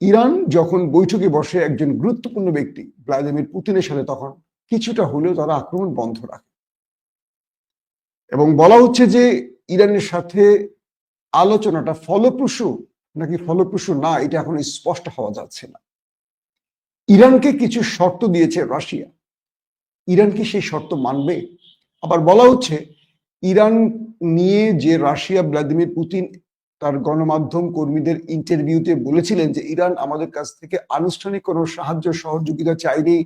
Iran যখন বৈঠকে বসে একজন গুরুত্বপূর্ণ ব্যক্তি, ভ্লাদিমির পুতিনের সাথে, তখন কিছুটা হলেও তারা আক্রমণ বন্ধ রাখে। এবং বলা হচ্ছে যে, ইরানের সাথে আলোচনাটা ফলপ্রসূ নাকি ফলপ্রসূ না, এটা এখন স্পষ্ট হওয়া যাচ্ছে না। ইরানকে কিছু শর্ত দিয়েছে রাশিয়া। ইরান কি সেই শর্ত মানবে? আবার বলা হচ্ছে, ইরান নিয়ে যে রাশিয়া ভ্লাদিমির পুতিন তার গণমাধ্যম কর্মীদের ইন্টারভিউতে বলেছিলেন যে, ইরান আমাদের কাছ থেকে আনুষ্ঠানিক কোনো সাহায্য সহযোগিতা চাইনি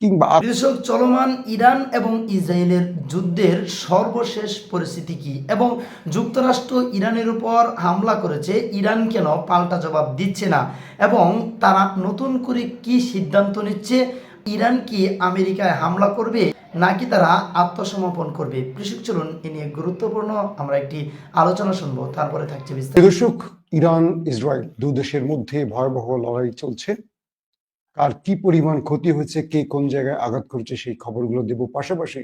কিংবা কৃষক চলমান ইরান এবং ইসরায়েলের যুদ্ধের সর্বশেষ পরিস্থিতি কি? এবং যুক্তরাষ্ট্র ইরানের উপর হামলা করেছে, ইরান কেন পাল্টা জবাব দিচ্ছে না? এবং তারা নতুন করে কি সিদ্ধান্ত নিচ্ছে? ইরান কি আমেরিকায় হামলা করবে নাকি তারা আত্মসমর্পণ করবে? কৃষক, চলুন এ নিয়ে গুরুত্বপূর্ণ আমরা একটি আলোচনা শুনব, তারপরে থাকছে বিস্তারিত। ইরান, ইসরায়েল দু দেশের মধ্যে ভয়াবহ লড়াই চলছে। কার কি পরিমাণ ক্ষতি হয়েছে, কে কোন জায়গায় আঘাত করছে, সেই খবরগুলো দেব পাশাপাশি।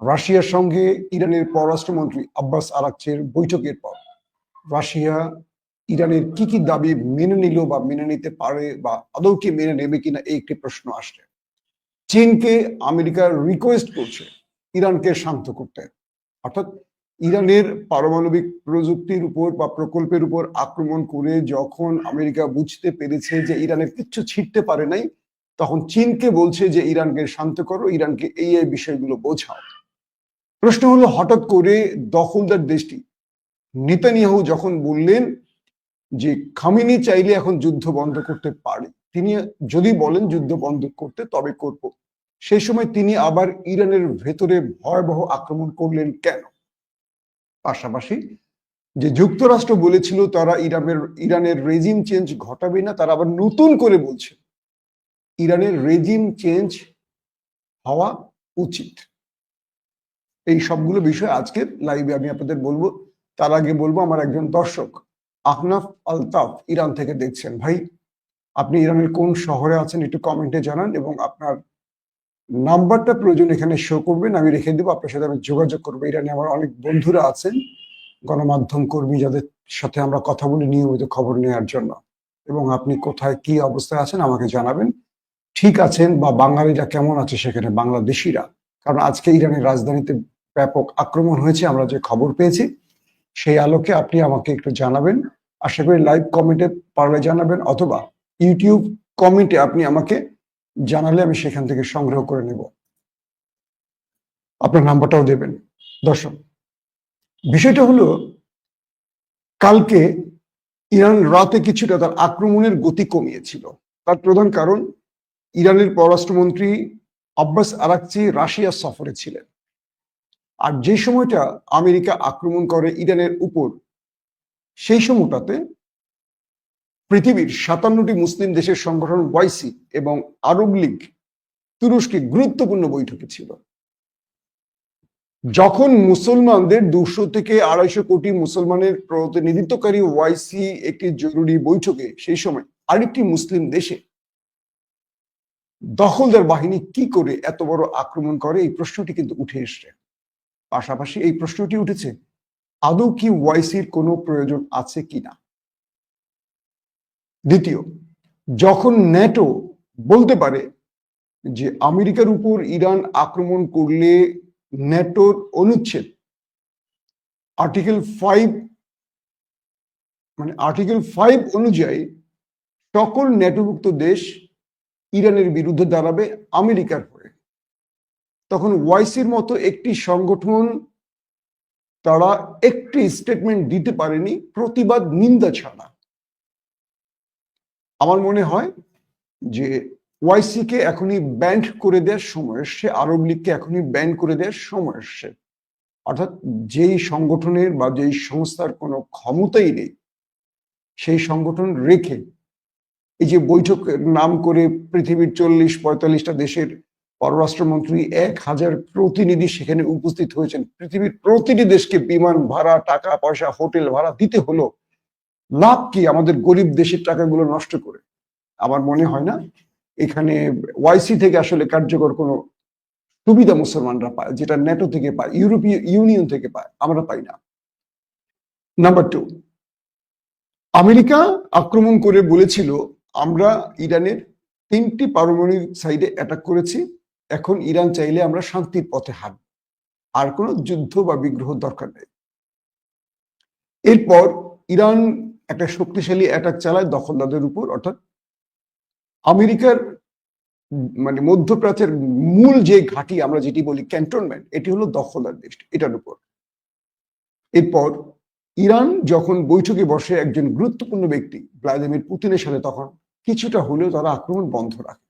রাশিয়ার সঙ্গে ইরানের পররাষ্ট্রমন্ত্রী আব্বাস আরাকচের বৈঠকের পর। রাশিয়া ইরানের কি কি দাবি মেনে নিল বা মেনে নিতে পারে বা আদৌ কি মেনে নেবে কিনা এই একটি প্রশ্ন আসছে। চীনকে আমেরিকা রিকোয়েস্ট করছে ইরানকে শান্ত করতে। অর্থাৎ ইরানের পারমাণবিক প্রযুক্তির উপর বা প্রকল্পের উপর আক্রমণ করে যখন আমেরিকা বুঝতে পেরেছে যে ইরানের কিচ্ছু ছিটতে পারে নাই, তখন চীনকে বলছে যে ইরানকে শান্ত করো, ইরানকে এই এই বিষয়গুলো বোঝাও। প্রশ্ন হলো, হঠাৎ করে দখলদার দেশটি নেতানিয়াহু যখন বললেন যে খামিনি চাইলে এখন যুদ্ধ বন্ধ করতে পারে। তিনি যদি বলেন যুদ্ধ বন্ধ করতে, তবে করব। সেই সময় তিনি আবার ইরানের ভেতরে ভয়াবহ আক্রমণ করলেন কেন? পাশাপাশি যে যুক্তরাষ্ট্র বলেছিল তারা ইরানের ইরানের রেজিম চেঞ্জ ঘটাবে না, তারা আবার নতুন করে বলছে, ইরানের রেজিম চেঞ্জ হওয়া উচিত। এই সবগুলো বিষয় আজকের লাইভে আমি আপনাদের বলব। তার আগে বলব, আমার একজন দর্শক আহনাফ আলতাফ ইরান থেকে দেখছেন। ভাই, আপনি ইরানের কোন শহরে আছেন একটু কমেন্টে জানান এবং আপনার নাম্বারটা প্রয়োজন এখানে শো করবেন। আমি রেখে দেবো, আপনার সাথে আমি যোগাযোগ করব। ইরানে আমার অনেক বন্ধুরা আছেন, গণমাধ্যম কর্মী, যাদের সাথে আমরা কথা বলি নিয়মিত খবর নেওয়ার জন্য। এবং আপনি কোথায়, কি অবস্থায় আছেন আমাকে জানাবেন। ঠিক আছেন বা বাঙালিরা কেমন আছে সেখানে? বাংলাদেশিরা। কারণ আজকে ইরানের রাজধানীতে ব্যাপক আক্রমণ হয়েছে, আমরা যে খবর পেয়েছি। সেই আলোকে আপনি আমাকে একটু জানাবেন। আশা করি লাইভ কমেন্টে পারলে জানাবেন অথবা ইউটিউব কমেন্টে আপনি আমাকে জানালে আমি সেখান থেকে সংগ্রহ করে নেব। আপনার নাম্বারটাও দেবেন। দর্শক, বিষয়টা হলো, কালকে ইরান রাতে কিছুটা তার আক্রমণের গতি কমিয়েছিল। তার প্রধান কারণ, ইরানের পররাষ্ট্রমন্ত্রী আব্বাস আরাকচি রাশিয়া সফরে ছিলেন। আর যে সময়টা আমেরিকা আক্রমণ করে ইরানের উপর, সেই সময়টাতে পৃথিবীর সাতান্নটি মুসলিম দেশের সংগঠন ওয়াইসি এবং আরব লীগ তুরস্কে গুরুত্বপূর্ণ বৈঠকে ছিল। যখন মুসলমানদের দুশো থেকে আড়াইশো কোটি মুসলমানের প্রতিনিধিত্বকারী ওয়াইসি একটি জরুরি বৈঠকে, সেই সময় আরেকটি মুসলিম দেশে দখলদার বাহিনী কি করে এত বড় আক্রমণ করে, এই প্রশ্নটি কিন্তু উঠে এসছে। পাশাপাশি এই প্রশ্নটি উঠেছে, আদৌ কি ওয়াইসির কোনো প্রয়োজন আছে কিনা? দ্বিতীয়, যখন ন্যাটো বলতে পারে যে আমেরিকার উপর ইরান আক্রমণ করলে ন্যাটোর অনুচ্ছেদ, আর্টিকেল ফাইভ মানে আর্টিকেল ফাইভ অনুযায়ী সকল ন্যাটোভুক্ত দেশ ইরানের বিরুদ্ধে দাঁড়াবে আমেরিকার হয়ে। তখন ওয়াইসির মতো একটি সংগঠন তারা একটি স্টেটমেন্ট দিতে পারেনি, প্রতিবাদ, নিন্দা ছাড়া। আমার মনে হয় যে ওয়াইসি কে এখনই ব্যান্ড করে দেওয়ার সময় এসছে, আরব লীগকে এখনই ব্যান্ড করে দেওয়ার সময় এসছে। অর্থাৎ যেই সংগঠনের বা যেই সংস্থার কোনো ক্ষমতাই নেই, সেই সংগঠন রেখে এই যে বৈঠক নাম করে পৃথিবীর চল্লিশ পঁয়তাল্লিশটা দেশের পররাষ্ট্রমন্ত্রী এক হাজার প্রতিনিধি সেখানে উপস্থিত হয়েছেন। পৃথিবীর প্রতিটি দেশকে বিমান ভাড়া, টাকা, পয়সা, হোটেল ভাড়া দিতে হলো। লাভ কি আমাদের গরিব দেশের টাকাগুলো নষ্ট করে? আমার মনে হয় না। এখানে ওয়াইসি থেকে আসলে কার্যকর কোনো সুবিধা মুসলমানরা পায়, যেটা ন্যাটো থেকে পায়, ইউরোপীয় ইউনিয়ন থেকে পায়, আমরা পাই না। নাম্বার টু আমেরিকা আক্রমণ করে বলেছিল, আমরা ইরানের তিনটি পারমাণবিক সাইডে অ্যাটাক করেছি। এখন ইরান চাইলে আমরা শান্তির পথে হাঁটব আর কোনো যুদ্ধ বা বিগ্রহ দরকার নেই। এরপর ইরান একটা শক্তিশালী অ্যাটাক চালায় দখলদারদের উপর, অর্থাৎ আমেরিকার মানে মধ্যপ্রাচ্যের মূল যে ঘাঁটি আমরা যেটি বলি ক্যান্টনমেন্ট এটি হলো দখলদার দেশ এটার উপর। এরপর ইরান যখন বৈঠকে বসে একজন গুরুত্বপূর্ণ ব্যক্তি ভ্লাদিমির পুতিনের সাথে, তখন কিছুটা হলেও তারা আক্রমণ বন্ধ রাখে।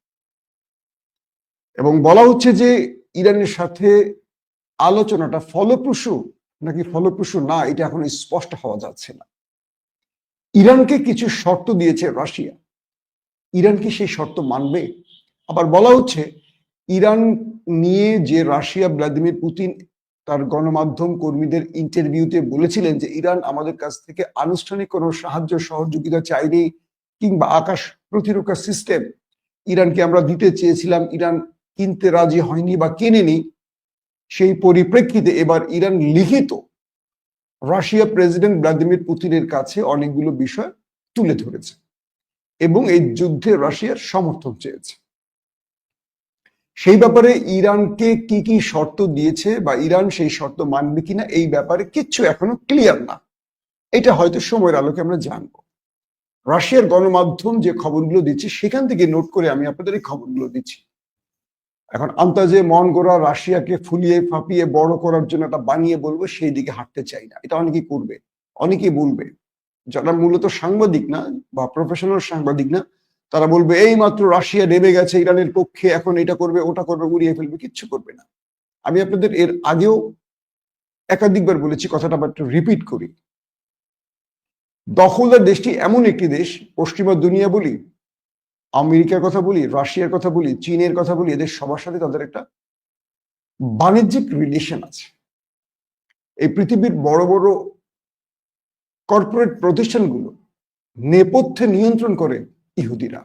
এবং বলা হচ্ছে যে ইরানের সাথে আলোচনাটা ফলপ্রসূ নাকি ফলপ্রসূ না, এটা এখন স্পষ্ট হওয়া যাচ্ছে না। ইরানকে কিছু শর্ত দিয়েছে রাশিয়া। ইরান কি সেই শর্ত মানবে? আবার বলা হচ্ছে, ইরান নিয়ে যে রাশিয়া ভ্লাদিমির পুতিন তার গণমাধ্যম কর্মীদের ইন্টারভিউতে বলেছিলেন যে, ইরান আমাদের কাছ থেকে আনুষ্ঠানিক কোনো সাহায্য সহযোগিতা চাইনি কিংবা আকাশ প্রতিরক্ষা সিস্টেম ইরানকে আমরা দিতে চেয়েছিলাম, ইরান কিনতে রাজি হয়নি বা কেনেনি, সেই পরিপ্রেক্ষিতে এবার ইরান লিখিত রাশিয়া প্রেসিডেন্ট ভ্লাদিমির পুতিনের কাছে অনেকগুলো বিষয় তুলে ধরেছে এবং এই যুদ্ধে রাশিয়ার সমর্থন চেয়েছে। সেই ব্যাপারে ইরানকে কি কি শর্ত দিয়েছে বা ইরান সেই শর্ত মানবে কিনা এই ব্যাপারে কিচ্ছু এখনও ক্লিয়ার না। এটা হয়তো সময়ের আলোকে আমরা জানব। রাশিয়ার গণমাধ্যম যে খবরগুলো দিচ্ছে, সেখান থেকে নোট করে আমি আপনাদের এই খবরগুলো দিচ্ছি। এখন আন্তাজে মন গোড়া রাশিয়াকে ফুলিয়ে ফাঁপিয়ে বড় করার জন্য এটা বানিয়ে বলব, সেই দিকে হাঁটতে চাই না। এটা অনেকেই করবে, অনেকেই বলবে। যারা মূলত সাংবাদিক না বা প্রফেশনাল সাংবাদিক না, তারা বলবে, এই মাত্র রাশিয়া নেমে গেছে, ইরানের পক্ষে এখন এটা করবে, ওটা করবে, উড়িয়ে ফেলবে, কিচ্ছু করবে না। আমি আপনাদের এর আগেও একাধিকবার বলেছি, কথাটা আবার একটু রিপিট করি। দখলদার দেশটি এমন একটি দেশ, পশ্চিমা দুনিয়া বলি আমেরিকার কথা বলি, রাশিয়ার কথা বলি, চীনের কথা বলি, এদের সবার সাথে তাদের একটা বাণিজ্যিক রিলেশন আছে। এই পৃথিবীর বড় বড় কর্পোরেট প্রতিষ্ঠানগুলো নেপথ্যে নিয়ন্ত্রণ করে ইহুদিরা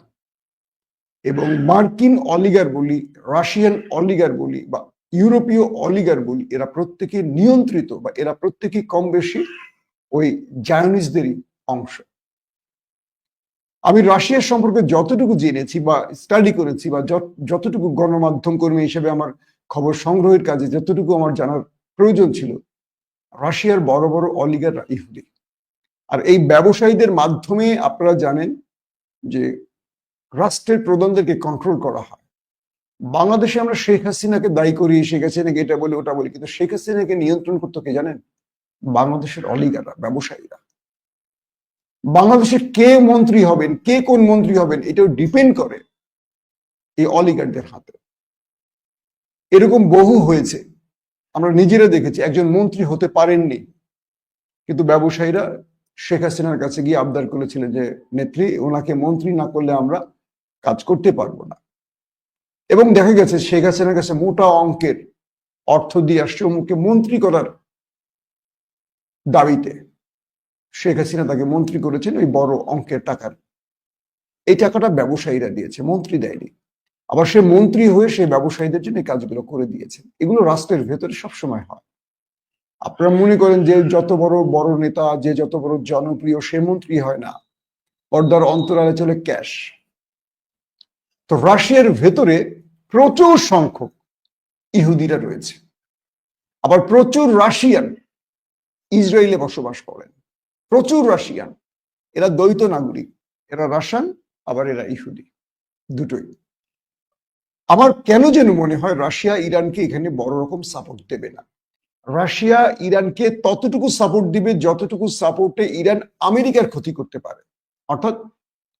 এবং মার্কিন অলিগার বলি, রাশিয়ান অলিগার বলি বা ইউরোপীয় অলিগার বলি, এরা প্রত্যেকে নিয়ন্ত্রিত বা এরা প্রত্যেকে কম বেশি ওই জায়নিসদেরই অংশ। আমি রাশিয়ার সম্পর্কে যতটুকু জেনেছি বা স্টাডি করেছি বা যত- যতটুকু গণমাধ্যম কর্মী হিসেবে আমার খবর সংগ্রহের কাজে যতটুকু আমার জানার প্রয়োজন ছিল, রাশিয়ার বড় বড় অলিগার ইহুদি। আর এই ব্যবসায়ীদের মাধ্যমে আপনারা জানেন যে রাষ্ট্রের প্রধানদেরকে কন্ট্রোল করা হয়। বাংলাদেশে আমরা শেখ হাসিনাকে দায়ী করি, শেখ হাসিনাকে এটা বলি, ওটা বলি, কিন্তু শেখ হাসিনাকে নিয়ন্ত্রণ করতে কে জানেন? বাংলাদেশের অলিগাররা ব্যবসায়ীরা। বাংলাদেশের কে মন্ত্রী হবেন, কে কোন মন্ত্রী হবেন, এটাও ডিপেন্ড করে এই অলিগারদের হাতে। এরকম বহু হয়েছে। আমরা নিজেরা দেখেছি, একজন মন্ত্রী হতে পারেননি। কিন্তু ব্যবসায়ীরা শেখ হাসিনার কাছে গিয়ে আবদার করেছিলেন যে, নেত্রী, ওনাকে মন্ত্রী না করলে আমরা কাজ করতে পারব না। এবং দেখা গেছে, শেখ হাসিনার কাছে মোটা অঙ্কের অর্থ দিয়ে আসছে মন্ত্রী করার দাবিতে। শেখ হাসিনা তাকে মন্ত্রী করেছেন ওই বড় অঙ্কের টাকার। এই টাকাটা ব্যবসায়ীরা দিয়েছে, মন্ত্রী দেয়নি। আবার সে মন্ত্রী হয়ে সে ব্যবসায়ীদের জন্য কাজগুলো করে দিয়েছেন এগুলো রাষ্ট্রের ভেতরে সবসময় হয়। আপনারা মনে করেন যে যত বড় বড় নেতা, যে যত বড় জনপ্রিয়, সে মন্ত্রী হয় না। পর্দার অন্তরালে চলে ক্যাশ। তো রাশিয়ার ভেতরে প্রচুর সংখ্যক ইহুদিরা রয়েছে। আবার প্রচুর রাশিয়ান ইসরায়েলে বসবাস করেন। প্রচুর রাশিয়ান। এরা দ্বৈত নাগরিক। এরা রাশিয়ান আবার এরা ইহুদি। দুটোই। আমার কেন যেন মনে হয় রাশিয়া ইরানকে এখানে বড় রকম সাপোর্ট দেবে না। রাশিয়া ইরানকে ততটুকু সাপোর্ট দিবে যতটুকু সাপোর্টে ইরান আমেরিকার ক্ষতি করতে পারে। অর্থাৎ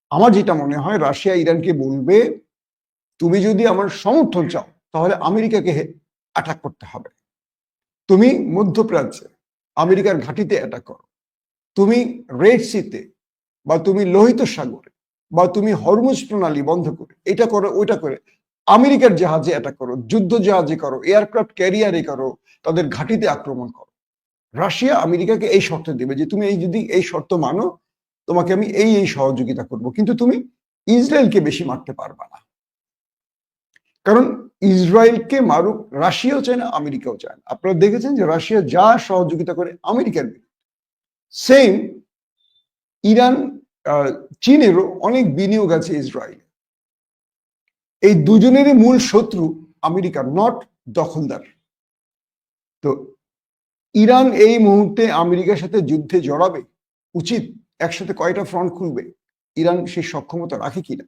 আমার যেটা মনে হয়, রাশিয়া ইরানকে বলবে, তুমি যদি আমার সমর্থন চাও, তাহলে আমেরিকাকে অ্যাটাক করতে হবে। তুমি মধ্যপ্রাচ্যে আমেরিকার ঘাঁটিতে অ্যাটাক করো। তুমি রেড সিতে বা তুমি লোহিত সাগরে বা তুমি হরমুজ প্রণালী বন্ধ করে, এটা করো, ওইটা করে, আমেরিকার জাহাজে অ্যাটাক করো, যুদ্ধ জাহাজে করো এয়ারক্রাফট ক্যারিয়ারে করো, তাদের ঘাঁটিতে আক্রমণ করো। রাশিয়া আমেরিকাকে এই শর্ত দেবে যে তুমি এই যদি এই শর্ত মানো, তোমাকে আমি এই এই সহযোগিতা করব। কিন্তু তুমি ইসরায়েলকে বেশি মারতে পারবা না। কারণ ইসরায়েলকে মারুক, রাশিয়াও চায় না, আমেরিকাও চায় না। আপনারা দেখেছেন যে রাশিয়া যা সহযোগিতা করে, আমেরিকার সেম ইরান চীনেরও অনেক বিনিয়োগ আছে ইসরায়েল। এই দুজনেরই মূল শত্রু আমেরিকা নট দখলদার। তো ইরান এই মুহূর্তে আমেরিকার সাথে যুদ্ধে জড়াবে, উচিত একসাথে কয়টা ফ্রন্ট খুলবে, ইরান সেই সক্ষমতা রাখে কিনা?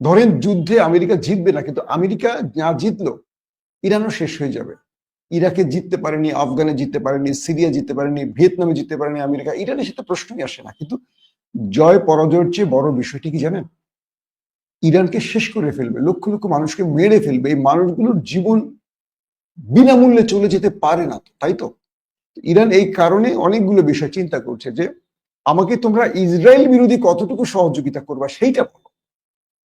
ধরেন যুদ্ধে আমেরিকা জিতবে না, কিন্তু আমেরিকা না জিতলো ইরানও শেষ হয়ে যাবে। ইরাকে জিততে পারেনি আফগানে জিততে পারেনি সিরিয়া জিততে পারেনি ভিয়েতনামে জিততে পারেনি আমেরিকা ইরানের সাথে প্রশ্নই আসে না। কিন্তু জয় পরাজয়ের চেয়ে বড় বিষয়টি কি জানেন? ইরানকে শেষ করে ফেলবে লক্ষ লক্ষ মানুষকে মেরে ফেলবে এই মানুষগুলোর জীবন বিনামূল্যে চলে যেতে পারে না তো, তাই তো? ইরান এই কারণে অনেকগুলো বিষয় চিন্তা করছে যে আমাকে তোমরা ইসরায়েল বিরোধী কতটুকু সহযোগিতা করবা সেইটা বলো।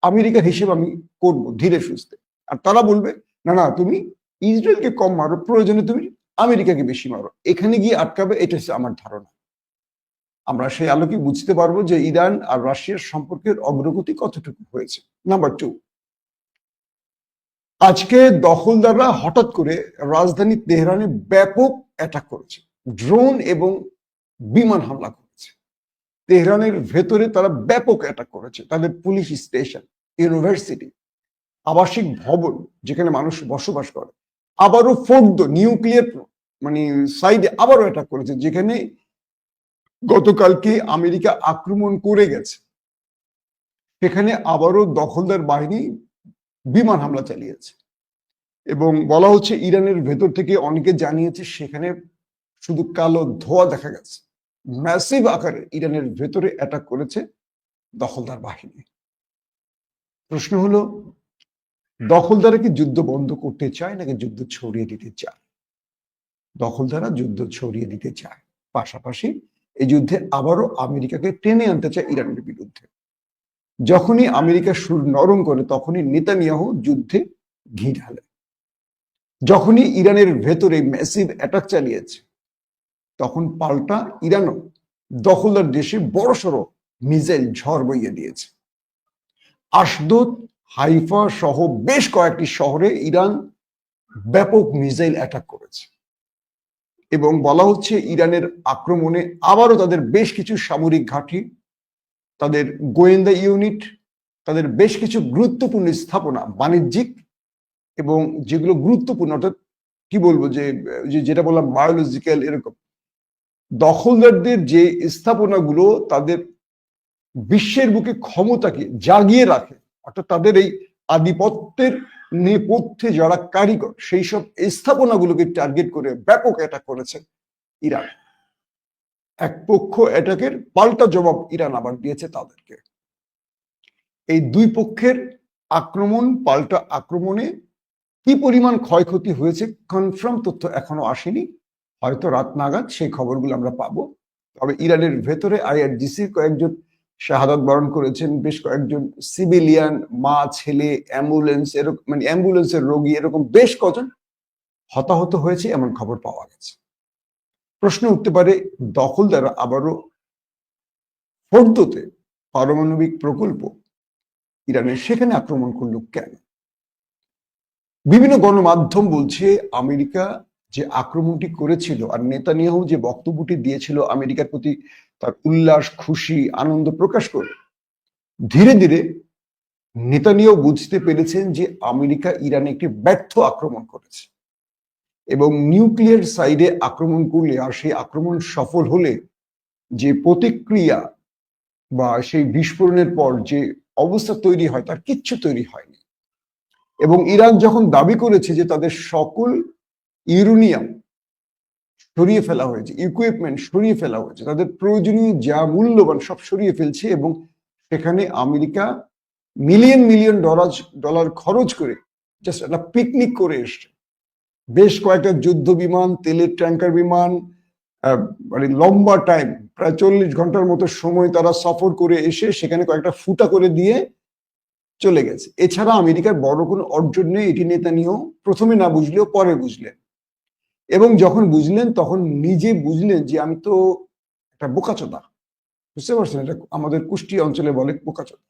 আমেরিকার হিসেব আমি করব ধীরে সুস্থে। আর তারা বলবে না না তুমি ইসরায়েলকে কম মারো, প্রয়োজনে তুমি আমেরিকাকে বেশি মারো। এখানে গিয়ে আটকাবে, এটা হচ্ছে আমার ধারণা। আমরা সেই আলোকে বুঝতে পারব যে ইরান আর রাশিয়ার সম্পর্কের অগ্রগতি কতটুকু হয়েছে। নাম্বার টু, আজকে দখলদাররা হঠাৎ করে রাজধানী তেহরানে ব্যাপক অ্যাটাক করেছে। ড্রোন এবং বিমান হামলা করেছে। তেহরানের ভেতরে তারা ব্যাপক অ্যাটাক করেছে। তাদের পুলিশ স্টেশন ইউনিভার্সিটি আবাসিক ভবন, যেখানে মানুষ বসবাস করে। আবারও ফোর্দ, নিউক্লিয়ার মানে সাইডে আবারও অ্যাটাক করেছে, যেখানে গতকালকে আমেরিকা আক্রমণ করে গেছে। সেখানে আবারও দখলদার বাহিনী বিমান হামলা চালিয়েছে। এবং বলা হচ্ছে ইরানের ভেতর থেকে অনেকে জানিয়েছে সেখানে শুধু কালো ধোয়া দেখা গেছে। ম্যাসিভ আকারে ইরানের ভেতরে অ্যাটাক করেছে দখলদার বাহিনী। প্রশ্ন হলো দখলদারা কি যুদ্ধ বন্ধ করতে চায় নাকি যুদ্ধ ছড়িয়ে দিতে চায়? দখলদারা যুদ্ধ ছড়িয়ে দিতে চায়। পাশাপাশি এই যুদ্ধে আবারও আমেরিকাকে টেনে আনতে চায় ইরানের বিরুদ্ধে। যখনই আমেরিকা সুর নরম করে, তখনই নেতানিয়াহু যুদ্ধে ঘি ঢালে। যখনই ইরানের ভেতরে ম্যাসিভ অ্যাটাক চালিয়েছে, তখন পাল্টা ইরানও দখলদার দেশে বড়সড় মিসাইল ঝড় বইয়ে দিয়েছে। আশদোদ হাইফা সহ বেশ কয়েকটি শহরে ইরান ব্যাপক মিসাইল অ্যাটাক করেছে। এবং বলা হচ্ছে ইরানের আক্রমণে আবারও তাদের বেশ কিছু সামরিক ঘাঁটি, তাদের গোয়েন্দা ইউনিট, তাদের বেশ কিছু গুরুত্বপূর্ণ স্থাপনা, বাণিজ্যিক এবং যেগুলো গুরুত্বপূর্ণ, অর্থাৎ কি বলব যে যেটা বললাম বায়োলজিক্যাল এরকম। দখলদারদের যে স্থাপনাগুলো তাদের বিশ্বের বুকে ক্ষমতাকে জাগিয়ে রাখে অর্থাৎ তাদের এই আধিপত্যের নেপথ্যে যারা কারিগর সেই সব স্থাপনাগুলোকে টার্গেট করে ব্যাপক অ্যাটাক করেছে ইরান। এক পক্ষ অ্যাটাকের পাল্টা জবাব ইরান আবার দিয়েছে তাদেরকে। এই দুই পক্ষের আক্রমণ, পাল্টা আক্রমণে কি পরিমাণ ক্ষয়ক্ষতি হয়েছে কনফার্ম তথ্য এখনও আসেনি। হয়তো রাত নাগাদ সেই খবরগুলো আমরা পাবো। তবে ইরানের ভেতরে আইআরজিসির কয়েকজন শাহাদাত বরণ করেছেন বেশ কয়েকজন সিভিলিয়ান, মা, ছেলে, অ্যাম্বুলেন্স এরকম মানে অ্যাম্বুলেন্সের রোগী, এরকম বেশ কজন হতাহত হয়েছে এমন খবর পাওয়া গেছে। প্রশ্ন উঠতে পারে দখলদারা আবারও ফোর্দতে পারমাণবিক প্রকল্প ইরানের সেখানে আক্রমণ করল কেন? বিভিন্ন গণমাধ্যম বলছে, আমেরিকা যে আক্রমণটি করেছিল আর নেতানিয়াহু যে বক্তব্যটি দিয়েছিল আমেরিকার প্রতি তার উল্লাস, খুশি, আনন্দ প্রকাশ করে। ধীরে ধীরে নেতানিয়াহু বুঝতে পেরেছেন যে আমেরিকা ইরানে একটি ব্যর্থ আক্রমণ করেছে এবং নিউক্লিয়ার সাইডে আক্রমণ করলে আর সেই আক্রমণ সফল হলে যে প্রতিক্রিয়া বা সেই বিস্ফোরণের পর যে অবস্থা তৈরি হয় তার কিচ্ছু তৈরি হয়নি। এবং ইরান যখন দাবি করেছে যে তাদের সকল ইউরেনিয়াম সরিয়ে ফেলা হয়েছে ইকুইপমেন্ট সরিয়ে ফেলা হয়েছে, তাদের প্রয়োজনীয় যা মূল্যবান সব সরিয়ে ফেলছে এবং সেখানে America million million dollar dollar খরচ করে জাস্ট একটা পিকনিক করে এসছে। বেশ কয়েকটা যুদ্ধ বিমান, তেলের ট্যাঙ্কার বিমান মানে লম্বা টাইম প্রায় চল্লিশ ঘণ্টার মতো সময় তারা সফর করে এসে সেখানে কয়েকটা ফুটা করে দিয়ে চলে গেছে। এছাড়া আমেরিকার বড় কোনো অর্জন নেই, এটি নেতানিয়াহু প্রথমে না বুঝলেও পরে বুঝলেন। এবং যখন বুঝলেন, তখন নিজে বুঝলেন যে আমি তো একটা বোকাচোদা। বুঝতে পারছেন? এটা আমাদের কুষ্টি অঞ্চলে বলে বোকাচোদা।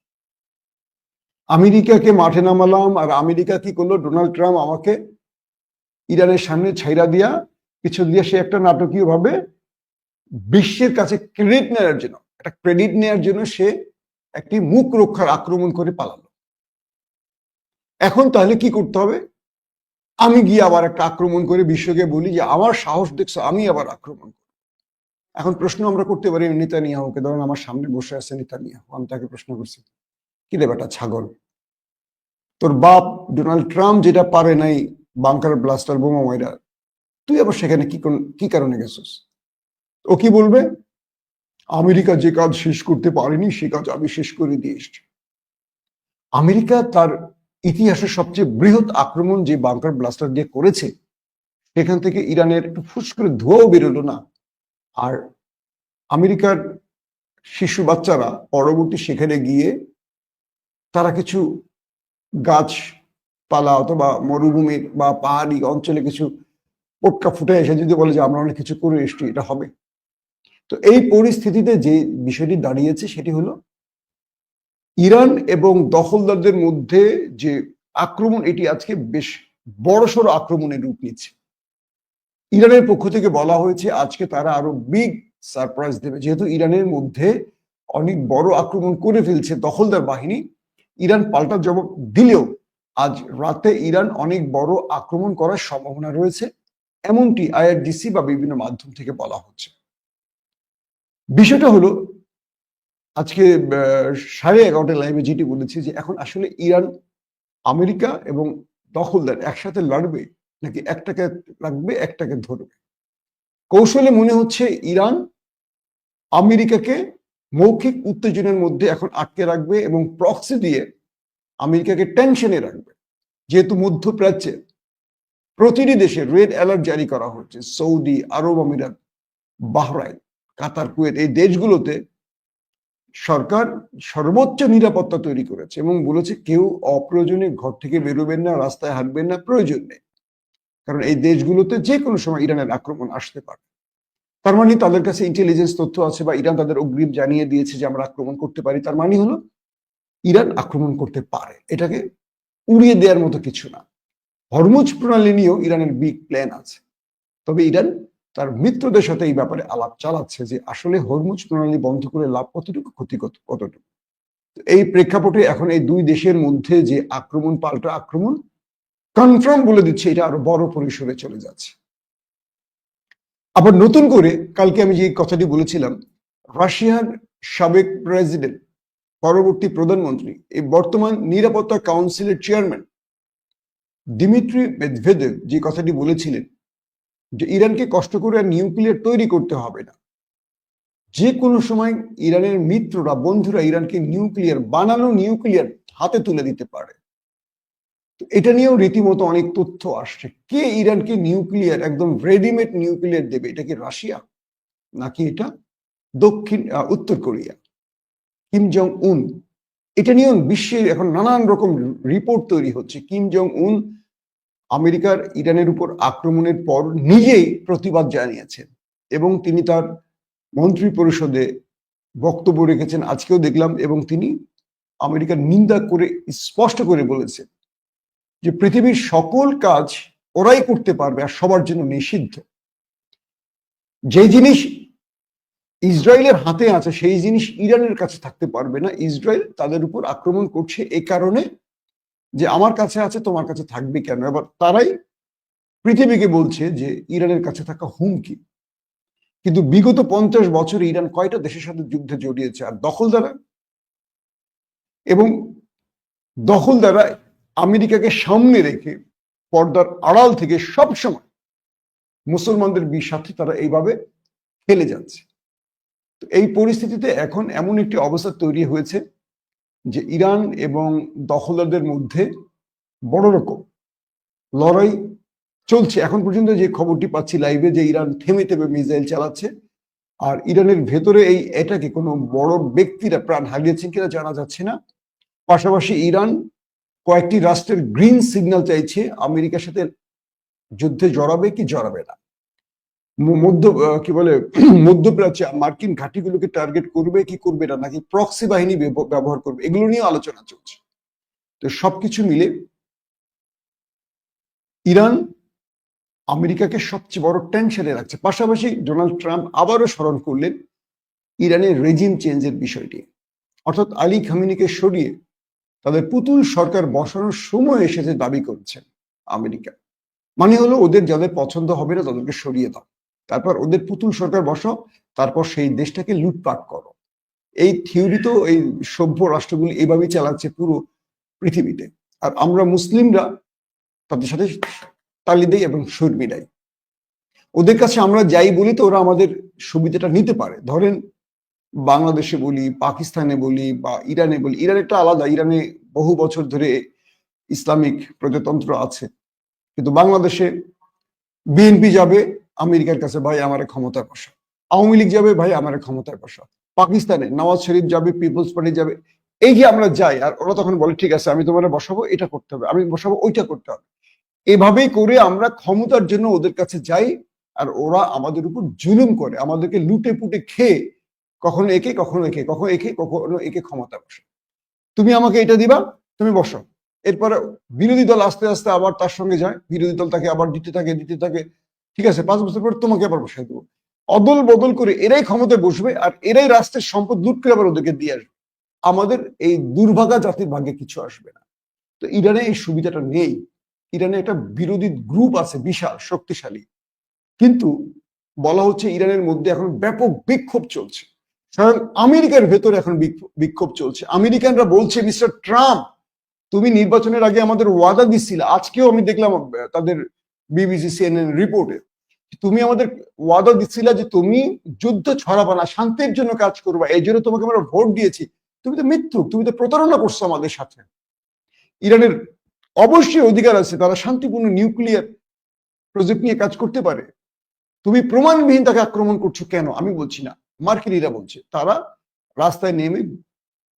আমেরিকাকে মাঠে নামালাম আর আমেরিকা কি করল? ডোনাল্ড ট্রাম্প আমাকে ইরানের সামনে ছাইরা দিয়া কিছু দিয়ে সে একটা নাটকীয় ভাবে বিশ্বের কাছে ক্রেডিট নেওয়ার জন্য, একটা ক্রেডিট নেয়ার জন্য সে একটি মুখ রক্ষার আক্রমণ করে পালালো। এখন তাহলে কি করতে হবে? আমি গিয়ে আবার একটা আক্রমণ করে বিশ্বকে বলি যে, আমার সাহস দেখছ, আমি আবার আক্রমণ এখন প্রশ্ন আমরা করতে পারি নেতানিয়াহুকে। ধরুন আমার সামনে বসে আছে নেতানিয়াহু, আমি তাকে প্রশ্ন করছি, কি রে বেটা ছাগল? তোর বাপ ডোনাল্ড ট্রাম্প যেটা পারে নাই বাংকার ব্লাস্টার, বোমা মাইরা, তুই আবার সেখানে কি কি কারণে গেছিস? ও কি বলবে? আমেরিকা যে কাজ শেষ করতে পারেনি, সে কাজ আমি শেষ করে দিয়ে আমেরিকা তার ইতিহাসের সবচেয়ে বৃহৎ আক্রমণ যে বাংকার ব্লাস্টার দিয়ে করেছে, সেখান থেকে ইরানের একটু ফুস করে ধোঁয়াও বেরোলো না। আর আমেরিকার শিশু বাচ্চারা পরবর্তী সেখানে গিয়ে তারা কিছু গাছপালা অথবা মরুভূমির বা পাহাড়ি অঞ্চলে কিছু পটকা ফুটে এসে যদি বলে যে আমরা অনেক কিছু করে এসছি, এটা হবে। তো এই পরিস্থিতিতে যে বিষয়টি দাঁড়িয়েছে সেটি হলো ইরান এবং দখলদারদের মধ্যে যে আক্রমণ, এটি আজকে বেশ বড়সড় আক্রমণের রূপ নিচ্ছে। ইরানের পক্ষ থেকে বলা হয়েছে, আজকে তারা আরও বিগ সারপ্রাইজ দেবে। যেহেতু ইরানের মধ্যে অনেক বড় আক্রমণ করে ফেলছে দখলদার বাহিনী, ইরান পাল্টা জবাব দিলেও আজ রাতে ইরান অনেক বড় আক্রমণ করার সম্ভাবনা রয়েছে, এমনটি আইআরডিসি বা বিভিন্ন মাধ্যম থেকে বলা হচ্ছে। বিষয়টা হলো আজকে সাড়ে এগারোটা লাইভে যেটি বলেছি যে এখন আসলে ইরান, আমেরিকা এবং দখলদার একসাথে লড়বে নাকি একটাকে রাখবে, একটাকে ধরবে? কৌশলে মনে হচ্ছে ইরান আমেরিকাকে মৌখিক উত্তেজনার মধ্যে এখন আটকে রাখবে এবং প্রক্সি দিয়ে আমেরিকাকে টেনশনে রাখবে। যেহেতু মধ্যপ্রাচ্যে প্রতিটি দেশে রেড অ্যালার্ট জারি করা হচ্ছে, সৌদি, আরব আমিরাত, বাহরাইন, কাতার, কুয়েত, এই দেশগুলোতে সরকার সর্বোচ্চ নিরাপত্তা তৈরি করেছে এবং বলেছে কেউ অপ্রয়োজনে ঘর থেকে বেরোবেন না, রাস্তায় হাঁটবেন না, প্রয়োজন নেই। কারণ এই দেশগুলোতে যে কোনো সময় ইরানের আক্রমণ আসতে পারে। তার মানে তাদের কাছে ইন্টেলিজেন্স তথ্য আছে বা ইরান তাদের অগ্রিম জানিয়ে দিয়েছে যে আমরা আক্রমণ করতে পারি। তার মানে হলো ইরান আক্রমণ করতে পারে। এটাকে উড়িয়ে দেওয়ার মতো কিছু না। হরমুজ প্রণালী নিয়েও ইরানের বিগ প্ল্যান আছে। তবে ইরান তার মিত্রদের সাথে এই ব্যাপারে আলাপ চালাচ্ছে যে আসলে হরমুজ প্রণালী বন্ধ করে লাভ কতটুকু ক্ষতি কতটুকু? এই প্রেক্ষাপটে এখন এই দুই দেশের মধ্যে যে আক্রমণ, পাল্টা আক্রমণ কনফার্ম বলে দিচ্ছে, এটা আরও বড় পরিসরে চলে যাচ্ছে। আবার নতুন করে কালকে আমি যে কথাটি বলেছিলাম, রাশিয়ার সাবেক প্রেসিডেন্ট পরবর্তী প্রধানমন্ত্রী, এই বর্তমান নিরাপত্তা কাউন্সিলের চেয়ারম্যান দিমিত্রি মেদভেদেভ যে কথাটি বলেছিলেন যে ইরানকে কষ্ট করে নিউক্লিয়ার তৈরি করতে হবে না। যে কোনো সময় ইরানের মিত্ররা, বন্ধুরা ইরানকে নিউক্লিয়ার বানানো নিউক্লিয়ার হাতে তুলে দিতে পারে। এটা নিয়েও রীতিমতো অনেক তথ্য আসছে। কে ইরানকে নিউক্লিয়ার, একদম রেডিমেড নিউক্লিয়ার দেবে? এটা কি রাশিয়া? নাকি এটা দক্ষিণ উত্তর কোরিয়া? কিম জং উন এটা নিয়েও বিশ্বের এখন নানান রকম রিপোর্ট তৈরি হচ্ছে। কিম জং উন আমেরিকার ইরানের উপর আক্রমণের পর নিজেই প্রতিবাদ জানিয়েছেন এবং তিনি তার মন্ত্রী পরিষদে বক্তব্য রেখেছেন, আজকেও দেখলাম এবং তিনি আমেরিকার নিন্দা করে স্পষ্ট করে বলেছেন যে পৃথিবীর সকল কাজ ওরাই করতে পারবে আর সবার জন্য নিষিদ্ধ। যে জিনিস ইসরায়েলের হাতে আছে, সেই জিনিস ইরানের কাছে থাকতে পারবে না। ইসরায়েল তাদের উপর আক্রমণ করছে এ কারণে যে আমার কাছে আছে, তোমার কাছে থাকবে কেন? এবার তারাই পৃথিবীকে বলছে যে ইরানের কাছে থাকা হুমকি। কিন্তু বিগত পঞ্চাশ বছরে ইরান কয়টা দেশের সাথে যুদ্ধে জড়িয়েছে আর দখল দ্বারা এবং দখল দ্বারা আমেরিকাকে সামনে রেখে পর্দার আড়াল থেকে সব সময় মুসলমানদের সাথে তারা এইভাবে খেলে যাচ্ছে। তো এই পরিস্থিতিতে এখন এমন একটি অবস্থা তৈরি হয়েছে যে ইরান এবং দখলদারদের মধ্যে বড় রকম লড়াই চলছে। এখন পর্যন্ত যে খবরটি পাচ্ছি লাইভে যে ইরান থেমে থেমে মিসাইল চালাচ্ছে, আর ইরানের ভেতরে এই এটাকে কোনো বড় ব্যক্তিরা প্রাণ হারিয়েছেন কিনা জানা যাচ্ছে না। পাশাপাশি ইরান কয়েকটি রাষ্ট্রের গ্রিন সিগন্যাল চাইছে, আমেরিকার সাথে যুদ্ধে জড়াবে কি জড়াবে না। মধ্য কি বলে, মধ্যপ্রাচ্যে মার্কিন ঘাঁটিগুলোকে টার্গেট করবে কি করবে না, নাকি প্রক্সি বাহিনী ব্যবহার করবে, এগুলো নিয়ে আলোচনা চলছে। তো সবকিছু মিলে ইরান আমেরিকাকে সবচেয়ে বড় টেনশনে রাখছে। পাশাপাশি ডোনাল্ড ট্রাম্প আবারও স্মরণ করলেন ইরানের রেজিম চেঞ্জের বিষয়টি। অর্থাৎ আলী খামিনিকে সরিয়ে তাদের পুতুল সরকার বসানোর সময় এসেছে দাবি করছেন আমেরিকা। মানে হলো ওদের যাদের পছন্দ হবে না তাদেরকে সরিয়ে দাও। তারপর ওদের পুতুল সরকার বসো, তারপর সেই দেশটাকে লুটপাট করো। এই থিওরি তো এই সভ্য রাষ্ট্রগুলি এইভাবেই চালাচ্ছে পুরো পৃথিবীতে। আর আমরা মুসলিমরা তাদের সাথে তালি দেই এবং সুর মিলাই ওদের কাছে আমরা যাই বলি তো ওরা আমাদের সুবিধাটা নিতে পারে। ধরেন বাংলাদেশে বলি, পাকিস্তানে বলি বা ইরানে বলি, ইরান একটা আলাদা, ইরানে বহু বছর ধরে ইসলামিক প্রজাতন্ত্র আছে। কিন্তু বাংলাদেশে বিএনপি যাবে আমেরিকার কাছে, ভাই, আমার ক্ষমতায় বসা। আওয়ামী লীগ যাবে, ভাই, আমার ক্ষমতায় বসা। পাকিস্তানে নওয়াজ শরীফ যাবে, পিপলস পার্টি যাবে। এই যে আমরা যাই, আর ওরা তখন বলে, ঠিক আছে, আমি তোমার বসাবো, এটা করতে হবে। আমি বসাবো, ওইটা করতে হবে। এভাবেই করে আমরা ক্ষমতার জন্য ওদের কাছে যাই, আর ওরা আমাদের উপর জুলুম করে। আমাদেরকে লুটে পুটে খেয়ে কখনো একে কখনো একে কখনো একে কখনো একে ক্ষমতা বসে। তুমি আমাকে এটা দিবা, তুমি বসো। এরপরে বিরোধী দল আস্তে আস্তে আবার তার সঙ্গে যায়। বিরোধী দল তাকে আবার দিতে থাকে দিতে থাকে। ঠিক আছে, পাঁচ বছর পর তোমাকে আবার বসাই দেবো। অদল বদল করে এরাই ক্ষমতায় বসবে আর এরাই রাষ্ট্রের সম্পদ লুট করে আবার ওদেরকে দিয়ে আসবে। আমাদের এই দুর্ভাগা জাতির ভাগ্যে কিছু আসবে না। তো ইরানে এই সুবিধাটা নেই। ইরানে একটা বিরোধী গ্রুপ আছে, বিশাল, শক্তিশালী। কিন্তু বলা হচ্ছে ইরানের মধ্যে এখন ব্যাপক বিক্ষোভ চলছে। স্বয়ং আমেরিকার ভেতরে এখন বিক্ষোভ- চলছে। আমেরিকানরা বলছে, মিস্টার ট্রাম্প, তুমি নির্বাচনের আগে আমাদের ওয়াদা দিচ্ছিলে আজকেও আমি দেখলাম তাদের বিবিসি সিএনএন রিপোর্টে তুমি আমাদের ওয়াদা দিচ্ছিলে যে তুমি যুদ্ধ ছড়াবা না, শান্তির জন্য কাজ করবা, এই জন্য তোমাকে আমরা ভোট দিয়েছি। তুমি তো মৃত্যু তুমি তো প্রতারণা করছ আমাদের সাথে। ইরানের অবশ্যই অধিকার আছে, তারা শান্তিপূর্ণ নিউক্লিয়ার প্রজেক্ট নিয়ে কাজ করতে পারে। তুমি প্রমাণবিহীন তাকে আক্রমণ করছ কেন? আমি বলছি না। মার্কিনীরা বলছে, তারা রাস্তায় নেমে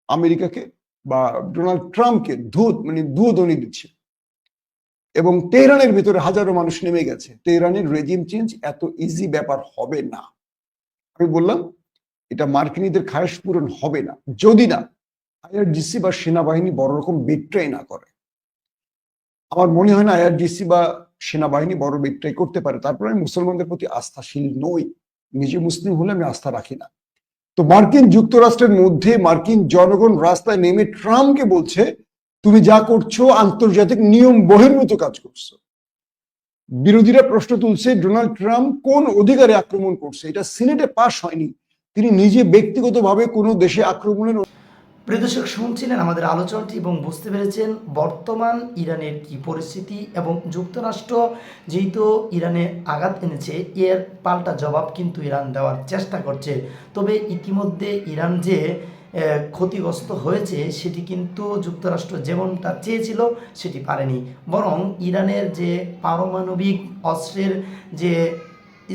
আমেরিকাকে বা ডোনাল্ড ট্রাম্পকে ধুত মানে দুধ্বনি দিচ্ছে। এবং তেহরানের ভিতরে হাজারো মানুষ নেমে গেছে। তেহরানের রেজিম চেঞ্জ এত ইজি ব্যাপার হবে না। আমি বললাম, এটা মার্কিনীদের খায়স পূরণ হবে না। যদি না আইআরজিসি বা সেনাবাহিনী বড় রকম বিট্রাই না করে। আমার মনে হয় না আইআরজিসি বা সেনাবাহিনী বড় বিট্রাই করতে পারে। তারপরে আমি মুসলমানদের প্রতি আস্থাশীল নই। নিজে মুসলিম হলে আমি আস্থা রাখি না। তো মার্কিন যুক্তরাষ্ট্রের মধ্যে মার্কিন জনগণ রাস্তায় নেমে ট্রাম্পকে বলছে তুমি যা করছ, আন্তর্জাতিক নিয়ম বহির্ভূত কাজ করছ। বিরোধীরা প্রশ্ন তুলছে, ডোনাল্ড ট্রাম্প কোন অধিকারে আক্রমণ করছে? এটা সিনেটে পাশ হয়নি। তিনি নিজে ব্যক্তিগতভাবে কোনো দেশে আক্রমণের প্রিয় দর্শক, শুনছিলেন আমাদের আলোচনাটি এবং বুঝতে পেরেছেন বর্তমান ইরানের কি পরিস্থিতি এবং যুক্তরাষ্ট্র যেহেতু ইরানে আঘাত এনেছে, এর পাল্টা জবাব কিন্তু ইরান দেওয়ার চেষ্টা করছে। তবে ইতিমধ্যে ইরান যে ক্ষতিগ্রস্ত হয়েছে, সেটি কিন্তু যুক্তরাষ্ট্র যেমনটা চেয়েছিল, সেটি পারেনি। বরং ইরানের যে পারমাণবিক অস্ত্রের যে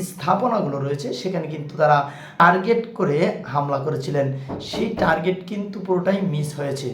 স্থাপনাগুলো রয়েছে, সেখানে কিন্তু তারা টার্গেট করে হামলা করেছিলেন। সেই টার্গেট কিন্তু পুরোটাই মিস হয়েছে।